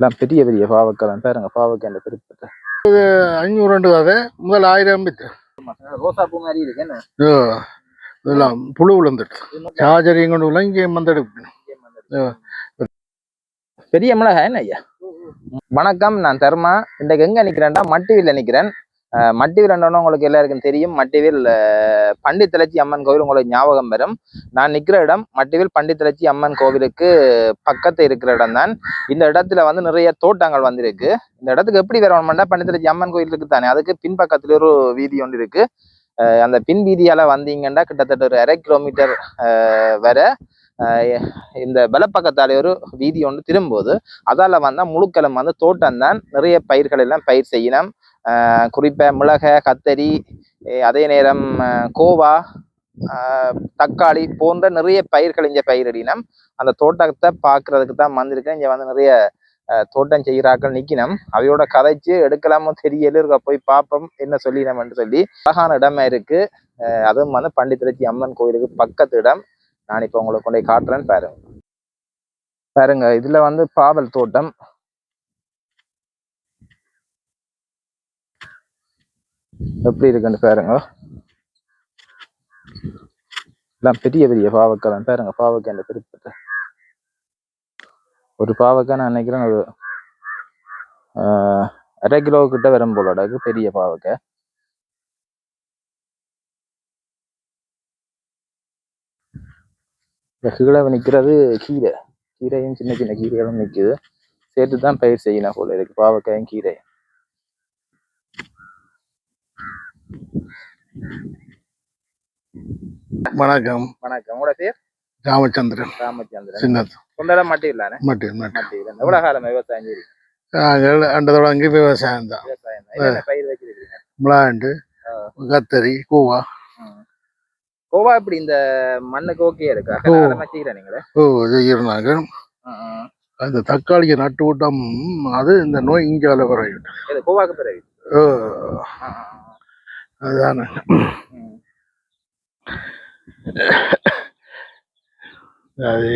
எல்லாம் பெரிய பெரிய பாவக்காய் தான். பாருங்க பாவக்காய் அந்த பெருப்பத்தை அஞ்சூறு ரெண்டு கதை முதல் ஆயிரம் வித்து. ரோசா பூ மாதிரி இருக்கு என்ன? இதெல்லாம் புழு விழுந்துட்டு சார்ஜரையும் கொண்டு விழா இங்கேயும் வந்து எடுக்கணும் பெரிய மிளகாய் என்ன ஐயா? வணக்கம் நான் தர்மா இன்றைக்கு எங்க நிக்கிறேன்டா? மட்டிவில்ல நிக்கிறேன். மட்டிவில் மட்டிவில் உங்களுக்கு எல்லாருக்கும் தெரியும். மட்டிவில் அஹ், பண்டித்தலச்சி அம்மன் கோவில் உங்களுக்கு ஞாபகம் வரும். நான் நிற்கிற இடம் மட்டிவில் பண்டித்தலச்சி அம்மன் கோவிலுக்கு பக்கத்து இருக்கிற இடம் தான். இந்த இடத்துல வந்து நிறைய தோட்டங்கள் வந்திருக்கு. இந்த இடத்துக்கு எப்படி வரணும்னா பண்டித்தலச்சி அம்மன் கோயில் இருக்கு தானே அதுக்கு பின்பக்கத்துல ஒரு வீதி ஒன்று இருக்கு. அந்த பின் வீதியால வந்தீங்கன்னா கிட்டத்தட்ட ஒரு அரை கிலோமீட்டர் வர இந்த வலப்பக்கத்தாலே ஒரு வீதி ஒன்று திரும்போது அதால் வந்தால் முழுக்கலம் வந்து தோட்டம் தான். நிறைய பயிர்கள் எல்லாம் பயிர் செய்யணும் குறிப்பாக குறிப்பா மிளக கத்தரி அதே நேரம் கோவா தக்காளி போன்ற நிறைய பயிர்கள் இங்கே பயிரிடினம். அந்த தோட்டத்தை பார்க்கறதுக்கு தான் வந்திருக்கேன். இங்கே வந்து நிறைய தோட்டம் செய்கிறாக்கள் நிற்கினம். அவையோட கதைச்சு எடுக்கலாமோ தெரியல இருக்க போய் பார்ப்போம் என்ன சொல்லினோம்னு சொல்லி. அழகான இடமா இருக்கு. அதுவும் வந்து பண்டித்திருச்சி அம்மன் கோயிலுக்கு பக்கத்து இடம். நான் இப்போ உங்களுக்கு கொண்டு போய் காட்டுறேன்னு பாருங்க. பாருங்க இதில் வந்து பாவல் தோட்டம். எப்படி இருக்குன்னு பாருங்க? எல்லாம் பெரிய பெரிய பாவக்காய் தான். பாருங்க பாவக்காய் அந்த பெருப்பத்தை ஒரு பாவக்காய் நான் நினைக்கிறேன் ஒரு அரை கிலோ கிட்ட வரும் போல அடகு பெரிய பாவக்காய். இந்த கீழே நிற்கிறது கீரை. கீரையும் சின்ன சின்ன கீரைகளும் நிற்குது சேர்த்து தான் பயிர் செய்யணும் போல இருக்கு பாவக்காயும் கீரை வணக்கம். வணக்கம். உங்களோட பேர்? ராமச்சந்திரன். ராமச்சந்திரன். சின்னது. கொண்டாடம் மட்டும் இல்லானே மட்டும். மட்டும் எவ்வளவு காலம் விவசாயம்? நாங்கள் அந்த தொடங்கி விவசாயம் தான். மிளாண்டு கத்தரி கூவா. கோவா இப்படி இந்த மண்ணுக்கு ஓகே இருக்கா? நீங்களே? ஓ இருந்தாங்க. அந்த தக்காளியை நட்டு விட்டோம். அது இந்த நோய் இங்கால வரையும் இது கோவாக்கு பிறகு? ஓ. அதுதானே. அது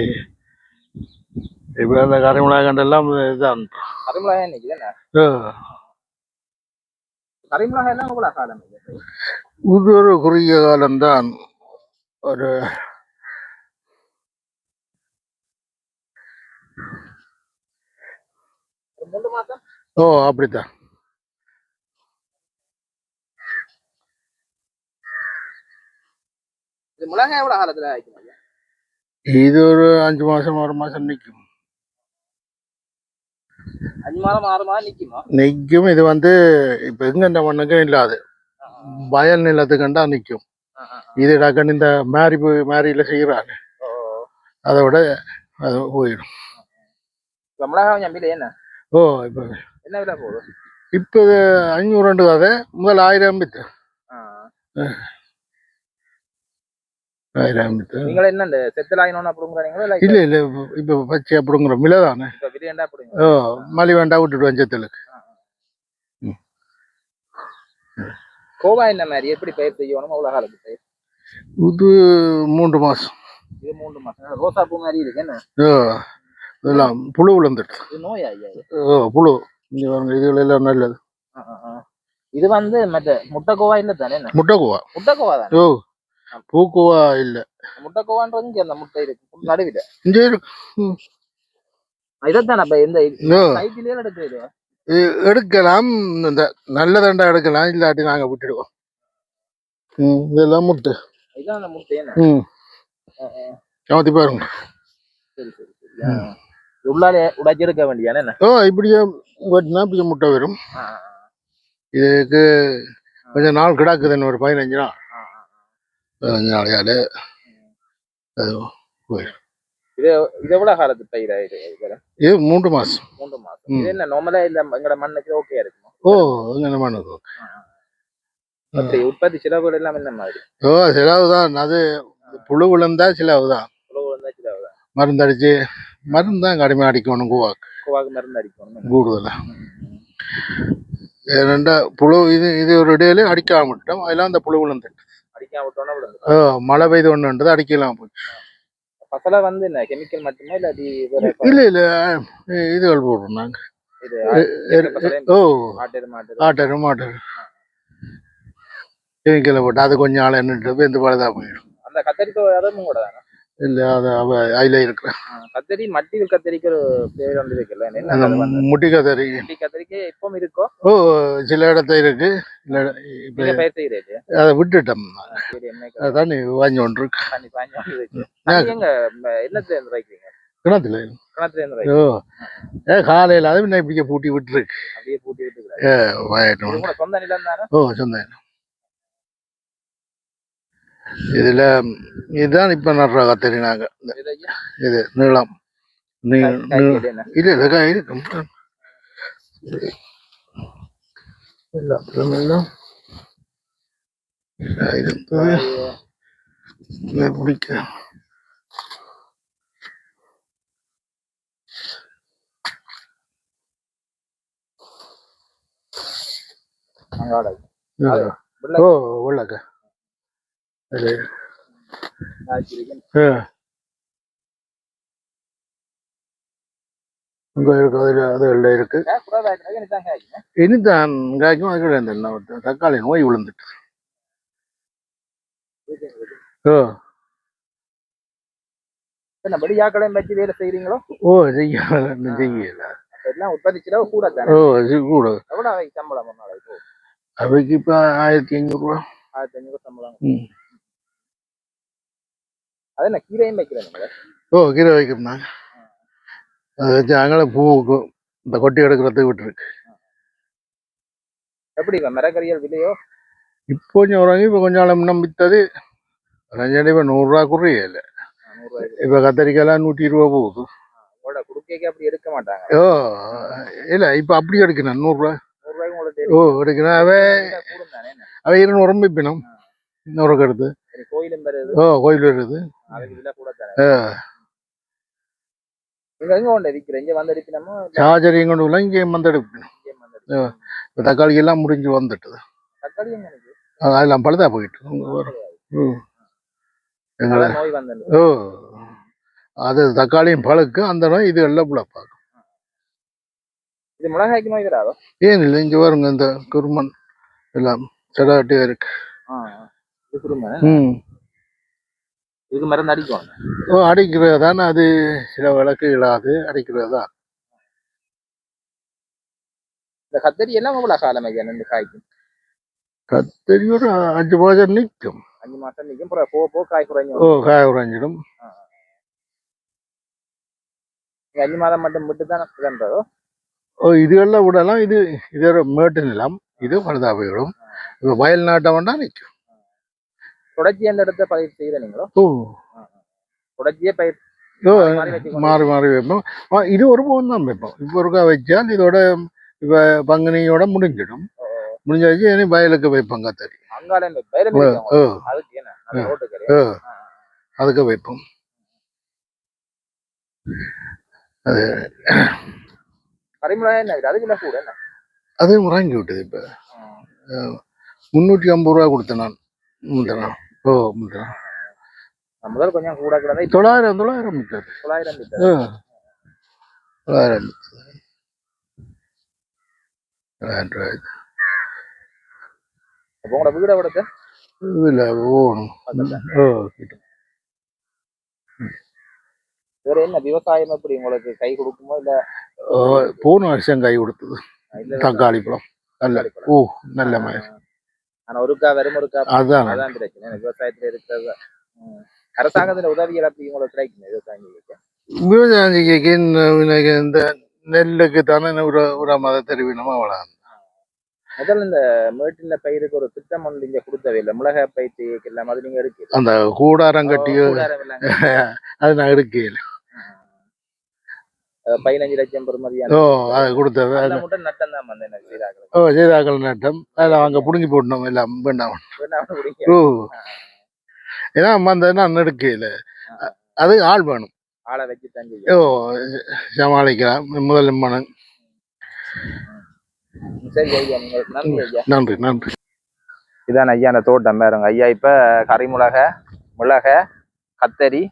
இப்போ அந்த கரைமிளகா கண்டெல்லாம் இதுதான் கரிமிளகாய் இன்னைக்கு என்ன ஓ, கரிமிளகாய் எல்லாம் எவ்வளவு காலம் இது? ஒரு குறுகிய காலம்தான். ஒரு ஓ அப்படித்தான். இது மிளகாய் எவ்வளவு காலத்துல ஆயிக்கும்? இது ஒரு அஞ்சு மாசம் ஆறு மாசம் நிற்கும் அஞ்சு மாதம் ஆறு மாதம் நிக்குமா? நிற்கும் இது வந்து இப்போ எங்க இந்த மண்ணுக்கும் இல்லாது. வயல் நிலத்துக்கண்டா நிற்கும். இது டக்குன்னு இந்த மேரி மேரியில் செய்கிறாங்க ஓ, அதை போயிடும். மிளகாய் என்ன? ஓ இப்போ என்ன விலை போகுது? இப்போ அஞ்சூறு ரெண்டு கதை முதல் ஆயிரம் வித்து. ஆயிரம். வித்து நீங்களே என்ன இந்த செத்தல் ஆயினோன்னு அப்படிங்கிறீங்களா இல்ல இல்லை இல்லை இப்போ பச்சை அப்படிங்கிற மிளை தானே. இப்ப விலையண்டா அப்படிங்க ஓ மலி வேண்டா விட்டுட்டு வஞ்சத்துக்கு கோவா என்ன மாதிரி? எப்படி பயிர் செய்யணும்? அவ்வளவு காலத்து பயிர்? இது மூன்று மாசம். இது மூன்று மாசம். ரோசா பூ மாதிரி இருக்கு. என்ன? ஓ இதெல்லாம் புழு விழுந்துட்டு இது நோயா ஐயா ஓ புழு. இங்கே இதுல எல்லாம் நல்லது. இது வந்து மற்ற முட்டைக்கோவா இல்ல தானே என்ன? முட்டைக்குவா முட்டைக்கோவா தானே? ஓ. பூக்குவா இல்லை. முட்டைக்கோவான்றது இங்க அந்த முட்டை இருக்கு. நடுவில். இங்கே இருக்கு. இதைத்தான் அப்ப இந்த சைக்கிளே எடுக்குது இது? எடுக்கலாம். இந்த நல்ல தண்டா எடுக்கலாம். இல்லாட்டி நாங்க விட்டுடுவோம். ம் இதெல்லாம் முட்டு. இதான் அந்த முட்டை ம். சமத்தி பாருங்க. சரி சரி. உள்ளாலே உடைச்சு எடுக்க வேண்டியானே ஓ இப்படியே வெட்டினா இப்படியே முட்டை வரும். இதுக்கு கொஞ்சம் நாள் கிடக்குதுன்னு ஒரு பதினஞ்சு நாள். நாளையால அது இது இது எவ்வளவு காலத்து பயிர் இது இது மூன்று மாசம் மூன்று மாசம். இது என்ன நார்மலா இந்த எங்கட மண்ணுக்கு ஓகே இருக்குமா ஓ இங்கே மண்ணுக்கு அப்படி உற்பத்தி செலவுகள் எல்லாம் என்ன மாதிரி ஓ செலவு தான் அது புழு விழுந்தா செலவு தான் உழவு வந்தா செலவு தான் மருந்தடிச்சு மருந்து தான் கடுமையாக அடிக்கணும் கூவாக்கு கோவாக்கு மருந்து அடிக்கணும் கூடுதலாக ரெண்டா புழு இது இது ஒரு இடையில அடிக்காம விட்டோம் அதெல்லாம் அந்த புழு விழுந்து மழை பெய்து ஒன்றுன்றது அடிக்கலாம் பசலை வந்து என்ன கெமிக்கல் மட்டுமே இல்லாட்டி வேற இல்ல இல்ல இதுகள் போடுறோம் நாங்க. இது எரு- பசலையும் ஓ ஆட்டரு மாட்டரு. கெமிக்கலை போட்டு அது கொஞ்சம் ஆள் என்னட்டு இந்த பழதா போயிடும். அந்த கத்தரிக்காய் அதுவும் கூட தானே? இல்ல அது அவ அதுல இருக்கிற கத்தரி மட்டி கத்தரிக்கு ஒரு பேர் வந்து இருக்குல்ல என்ன முட்டி கதறி மட்டி கத்தரிக்காய் எப்பவும் இருக்கோ? ஓ சில இடத்துல இருக்கு. இல்ல இப்ப அதை விட்டுட்டோம். நீ வாங்கி ஒன்று இருக்கு. தண்ணி தண்ணி என்னத்துல இருந்து கிணத்துல. கிணத்துல ஓ ஏ காலையில அது இப்படிக்க பூட்டி விட்டுருக்கு. அப்படியே பூட்டி இது கூட சொந்த நிலம் தானே? ஓ சொந்தம் இதுல இதுதான் இப்ப நடுற கத்தரி நாங்க இந்த இது நீளம். நீ- இல்ல இல்ல கா- இருக்கும் எல்லாம் இருந்தது பிடிக்க? ஓ உள்ளக்க. அங்க இருக்கு அதுல அதுல இருக்கு. இனிதான் காய்க்கும் அதுக்கு என்ன தக்காளி நோய் விழுந்துட்டு. ஓ. என்ன வெளியாக்களையும் வச்சு வேலை செய்றீங்களோ? ஓ செய்ய செய்யல அப்ப எல்லாம் உற்பத்தி செலவு கூட தானே ஓ கூட. அவைக்கு சம்பளம்? அவைக்கு இப்ப ஆயிரத்தி ஐநூறு ரூபா. ஆயிரத்தி ஐநூறு சம்பளம். நீங்க ஓ கீரை வைக்கிறோம்னா அதை வச்சு அங்கே பூவுக்கு இந்த கொட்டி எடுக்கிறதுக்கு விட்டுருக்கு. எப்படி இப்ப மரக்கறியல் விலையோ? இப்போ கொஞ்சம் ஒரு இப்போ கொஞ்சம் நாள் முன்ன வித்தது ரஞ்சனி இப்போ நூறுரூவா குறைய இல்லை இப்போ கத்தரிக்காய்லாம் நூற்றி இருபது போகுது. அப்படி எடுக்க மாட்டாங்க. ஓ இல்லை இப்போ அப்படி எடுக்கணும் நூறுரூவா. ஓ எடுக்கணும். அவ தெரியும் கூடும் தானே என்ன? அவ இருநூறு விற்பினோம் இங்க வந்து அடிப்பினமோ சார்ஜரையும் கொண்டு வரலாம்? இங்கேயும் வந்து எடுக்கணும். இப்போ தக்காளி எல்லாம் முடிஞ்சு வந்துட்டுது. அதெல்லாம் பழுதா போயிட்டு. எங்களை ஓ. அது தக்காளியும் பழுக்கு அந்த நோய் இது எல்லாம் நோய் வராதோ? ஏன் இல்லை? இங்கே வருங்க இந்த குருமன் எல்லாம் செடாட்டியா இருக்கு. இதுக்கு மருந்து அடிக்கும். ஓ அடிக்கிறது தானே அது சில விளக்கு இல்லாது அடிக்கிறது தான் இந்த கத்தரி எல்லாம் எவ்வளவு காலம் ரெண்டு காய்க்கு கத்தரி ஒரு அஞ்சு மாதம் நிற்கும். அஞ்சு மாசம் நிற்கும். போக போக காய் குறைஞ்சு ஓ காய உறைஞ்சிடும் நீங்க அஞ்சு மாதம் மட்டும் விட்டு தான் இதுன்றதோ ஓ இதுகளில் விடலாம். இது இது மேட்டு நிலம் இது பழுதா போயிடும். இப்போ வயல் நாட்டம் வேண்டா நிற்கும். தொடர்ச்சி அந்த இடத்த பயிர் செய்யற நீங்களோ ஓ தொடர்ச்சியே பயிர் மாறி மாறி வைப்போம். இது ஒரு போகம் தான் வைப்போம். இப்போ ஒருக்கா வச்சால் இதோட இப்போ பங்குனியோட முடிஞ்சிடும். முடிஞ்ச வச்சு இனி வயலுக்கு வைப்போம் கத்தரி. அதுக்கு வைப்போம். என்ன அது முறங்கி விட்டது இப்போ. முந்நூற்றி ஐம்பது ரூபா கொடுத்தேன் நான். நான் முதல் கொஞ்சம் கூட கிடந்தா இப்ப தொள்ளாயிரம் தொள்ளாயிரம் விற்றது தொள்ளாயிரம் லிட்டர் ஆ. தொள்ளாயிரம் வித்தது. தொள்ளாயிரம் ரூபாய். அப்போ உங்களோட வீடை விடத்த இதில் ஓணும் ஓ கிட்ட. வேற என்ன விவசாயம் எப்படி உங்களுக்கு கை கொடுக்குமோ இல்ல? போன வருஷம் கை கொடுத்தது. தக்காளி பழம். நல்ல. ஓ நல்ல மாதிரி ஆனா ஒருக்கா வெறும் ஒருக்கா அதான். அதான் பிரச்சனை. விவசாயத்துல இருக்கிறது. அரசாங்கத்துல உதவிகள் அப்படி உங்களுக்கு கிடைக்கும் விவசாயிகளுக்கு? விவசாயிக்கு இந்த நெல்லுக்கு தானே ஒரு ஒரு மத தெரிவினமா அவ்வளோ முதல்ல இந்த மேட்டில பயிருக்கு ஒரு திட்டம் ஒன்று இங்க கொடுத்தவே இல்லை. மிளகாய் எல்லாம் அது நீங்க இருக்கு அந்த கூடாரம் கட்டி கூடாரம் எல்லாம் அது நான் எடுக்கல. பதினஞ்சு லட்சம் பெறுமதியான ஓ அதை கொடுத்தது. மட்டும் நட்டம் தான் வந்து எனக்கு வீராக்கள் ஓ சீதாக்கள் நட்டம். அதில் அவங்க பிடுங்கி போடணும் எல்லாம் வேண்டாம். ஓ. ஏன்னா அந்த நான் எடுக்கல அது ஆள் வேணும். ஆளை வச்சு தங்கி ஓ சமாளிக்கலாம். முதல் மனம் சரி ஐயா நன்றி ஐயா. நன்றி நன்றி. இதான் ஐயா அந்த தோட்டம் பாருங்க ஐயா. இப்ப கறிமிளக மிளக கத்தரி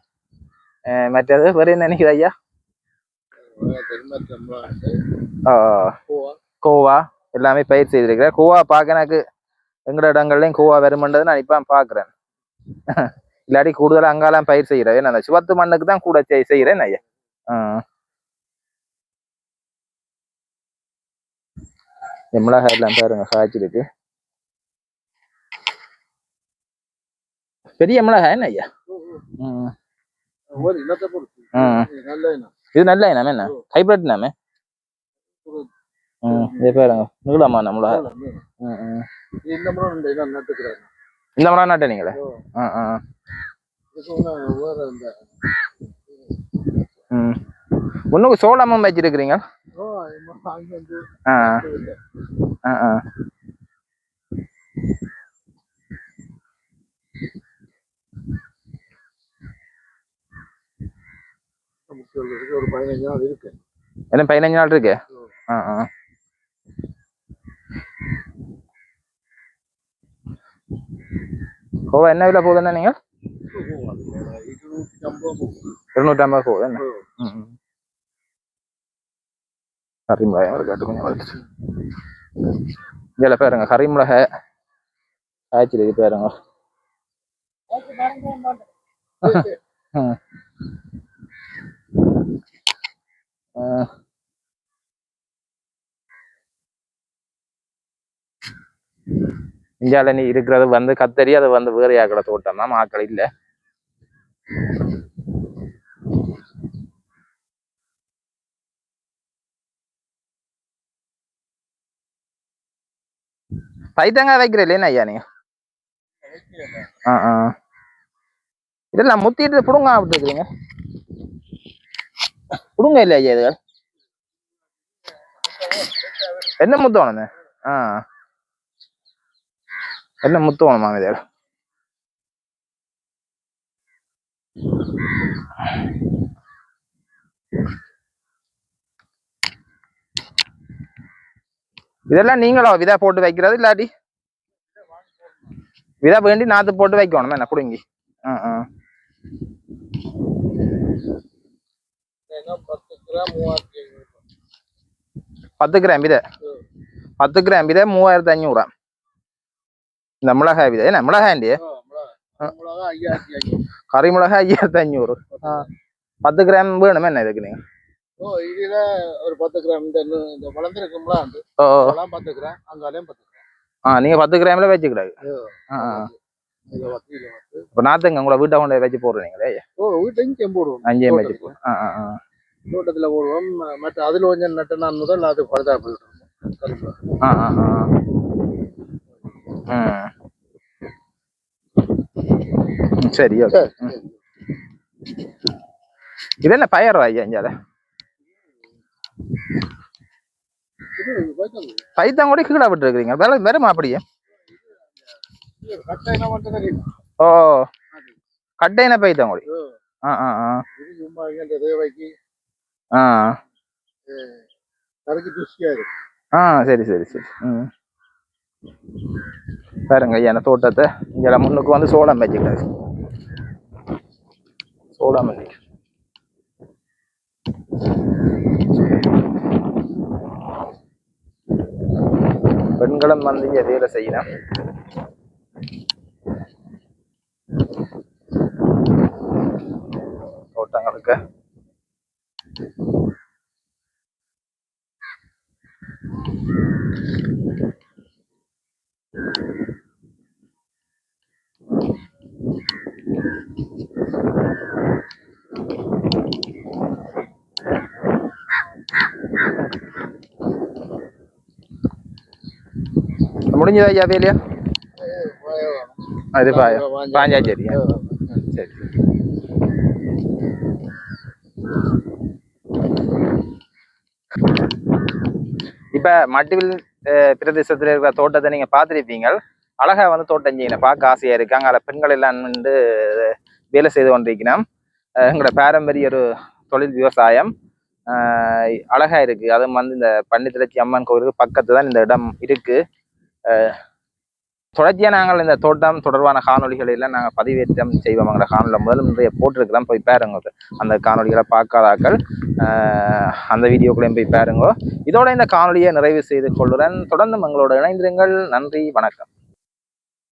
மற்றது வேற என்ன நினைக்குது ஐயா? கோவா எல்லாமே பயிர் செய்திருக்கிறேன். கோவா பார்க்க எனக்கு எங்கட இடங்கள்லயும் கோவா வருமன்றது நான் இப்ப பாக்குறேன் இல்லாட்டி கூடுதலா அங்கெல்லாம் பயிர் செய்யறேன் ஏன்னா அந்த சுவத்து மண்ணுக்கு தான் கூட செய்- செய்யறேன் ஐயா. மிளகாய் எல்லாம் பாருங்க காய்ச்சிருக்கு. பெரிய மிளகாய் என்ன ஐயா? ம். ம். இது நல்ல இனம் என்ன? ஹைபிரிட் இனமே? ம் இது பாருங்க. நீளமா நம்மள. இந்த முறை இந்த மரம் நாட்டை நீங்களே? ஆ ஆ. ம். ஒன்றுக்கு சோளமும் வச்சிருக்கிறீங்க? ஆ. ஆ ஆ. நமக்கு ஒரு பதினஞ்சு நாள் இருக்கு. என்ன பதினஞ்சு நாள் இருக்கு? ஆ. ஆ கோவா என்ன விலை போகுதுன்னா நீங்கள் இருநூத்தி ஐம்பது போகுது என்ன? கொஞ்சம் இதில் பாருங்க பாருங்க ம். ஆ. இந்தியாவில் நீ இருக்கிறது வந்து கத்தரி அது வந்து வேறு ஆக்கட தோட்டம் தான் ஆக்கள் இல்லை. பைத்தங்காய் வைக்கிற இல்லையா ஐயா நீங்க ஆ ஆ. இதெல்லாம் முத்திட்டு புடுங்க விட்டுருக்குறீங்க. புடுங்க இல்லையா ஐயா என்ன முத்து வேணுமே ஆ என்ன முத்து வேணுமா இதெல்லாம் நீங்களோ விதை போட்டு வைக்கிறது இல்லாட்டி விதை வேண்டி நாத்து போட்டு வைக்கணும் என்ன குடுங்கி ஆ ஆ பத்து கிராம் மூவாயிரத்தி பத்து கிராம் வேணுமே என்ன இதுக்கு நீங்க? ஓ இதுல ஒரு பத்து கிராம். இந்த நு- இந்த வளர்ந்துருக்கும்ல அந்த ஓ ஓ. அதெல்லாம் பத்து கிராம். அங்காலையும் பத்து கிராம். ஆ நீங்க பத்து கிராம்ல வச்சுக்கிடாது இப்போ நாத்துங்க உங்களை வீட்டை கொண்டு வச்சு போடுறீங்களே. அஞ்சேம் வச்சு ஆ ஆ. தோட்டத்துல போடுவோம். மற்ற அதுல கொஞ்சம் நட்டு நான் முதல் அது பழுதா போயிட்டு ஆ ஆ ஆ. ம் ம், சரி ஓகே. இது என்ன பயர் ஐயா இஞ்சால பைத்தம் கூட கீழே விட்டுருக்கீங்க வேலை வருமா அப்படியே? ஓ. கட்டைன பைத்தம் கூட? ஆ ஆ ஆ. தேவைக்கு ஆ. ஆ சரி சரி சரி. ம். பாருங்க ஐயா தோட்டத்தை. இங்கே முன்னுக்கு வந்து சோளம் வச்சுக்கிறாரு சோளம் வச்சு பெண்களும் வந்து இங்கே வேலை செய்யணும் தோட்டங்களுக்கு. முடிஞ்சதா ஐயா வேலையா அது பாயா இப்போ மட்டுவில் பிரதேசத்தில் இருக்கிற தோட்டத்தை நீங்கள் பார்த்துருப்பீங்க அழகாக வந்து தோட்டம் செய்யணும் பார்க்க ஆசையாக இருக்கு. அங்கே பெண்கள் எல்லாம் வந்து வேலை செய்து கொண்டிருக்கணும். எங்களோட பாரம்பரிய ஒரு தொழில் விவசாயம். அழகாக அழகா இருக்கு. அதுவும் வந்து இந்த பன்னித்திரச்சி அம்மன் கோவிலுக்கு பக்கத்து தான் இந்த இடம் இருக்கு. தொடர்ச்சியாக நாங்கள் இந்த தோட்டம் தொடர்பான காணொலிகளை எல்லாம் நாங்கள் பதிவேற்றம் செய்வோம்ங்கிற காணொலியில் முதல் முறையை போட்டிருக்கிறோம். போய் பாருங்க அந்த காணொலிகளை பார்க்காதாக்கள். அந்த வீடியோக்களையும் போய் பாருங்க. இதோட இந்த காணொலியை நிறைவு செய்து கொள்கிறேன் தொடர்ந்து எங்களோட இணைந்திருங்கள். நன்றி. வணக்கம்.